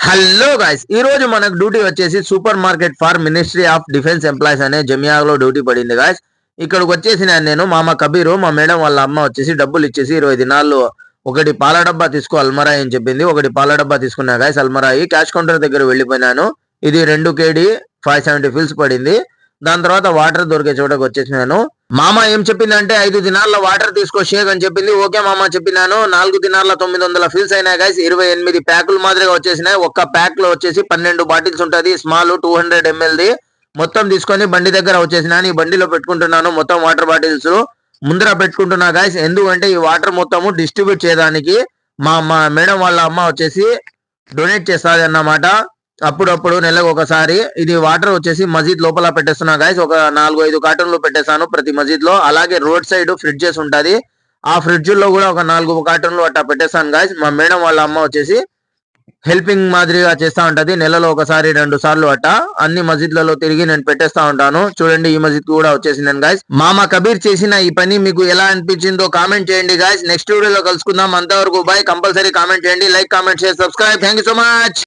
Hello guys ఈ రోజు మనకు డ్యూటీ వచ్చేసి super market for ministry of defence employees అనే జమియాలో డ్యూటీ పడింది గాయస్ ఇక్కడికి వచ్చేసి నేను మామ కబీరు మా మేడం వాళ్ళ అమ్మ వచ్చేసి డబ్బులు ఇచ్చేసి ఇరవై దినాల్లో ఒకటి పాల డబ్బా తీసుకో అల్మరాయి అని చెప్పింది. ఒకటి పాల డబ్బా తీసుకున్నా గాయస్ అల్మరాయి క్యాష్ కౌంటర్ దగ్గర వెళ్ళిపోయినాను. ఇది రెండు కేడి ఫైవ్ సెవెంటీ ఫిల్స్ పడింది. దాని తర్వాత వాటర్ దొరికే చోటకి వచ్చేసినాను. మామ ఏం చెప్పిందంటే ఐదు దినాల్లో వాటర్ తీసుకో షేక్ అని చెప్పింది. ఓకే మామ చెప్పినాను. నాలుగు దినాల్లో తొమ్మిది వందల ఫిల్స్ అయినాయి గైస్ ఇరవై ఎనిమిది ప్యాకులు మాదిరిగా వచ్చేసినాయి. ఒక్క ప్యాక్లో వచ్చేసి పన్నెండు బాటిల్స్ ఉంటుంది. స్మాల్ టూ హండ్రెడ్ ఎంఎల్ది మొత్తం తీసుకొని బండి దగ్గర వచ్చేసినాను. ఈ బండిలో పెట్టుకుంటున్నాను. మొత్తం వాటర్ బాటిల్స్ ముందర పెట్టుకుంటున్నా గాయస్ ఎందుకంటే ఈ వాటర్ మొత్తము డిస్ట్రిబ్యూట్ చేయడానికి మా మా మేడం వాళ్ళ అమ్మ వచ్చేసి డొనేట్ చేస్తుంది అన్నమాట అప్పుడప్పుడు నెలకు ఒకసారి ఇది వాటర్ వచ్చేసి మసీద్ లోపల పెట్టేస్తున్నా గాయస్ ఒక నాలుగు ఐదు కార్టూన్లు పెట్టేశాను ప్రతి మసీద్లో అలాగే రోడ్ సైడ్ ఫ్రిడ్జెస్ ఉంటుంది. ఆ ఫ్రిడ్జ్లో కూడా ఒక నాలుగు కార్టూన్లు అట్టా పెట్టేస్తాను గాయస్ మా మేడం వాళ్ళ అమ్మ వచ్చేసి హెల్పింగ్ మాదిరిగా చేస్తా ఉంటది. నెలలో ఒకసారి రెండు సార్లు అట్ట అన్ని మసీద్లలో తిరిగి నేను పెట్టేస్తా ఉంటాను. చూడండి ఈ మసీద్ కూడా వచ్చేసి నేను గాయస్ మామ కబీర్ చేసిన ఈ పని మీకు ఎలా అనిపించిందో కామెంట్ చేయండి గాయస్ నెక్స్ట్ వీడియోలో కలుసుకుందాం. అంతవరకు బాయ్ కంపల్సరీ కామెంట్ చేయండి. Like comment share subscribe thank so much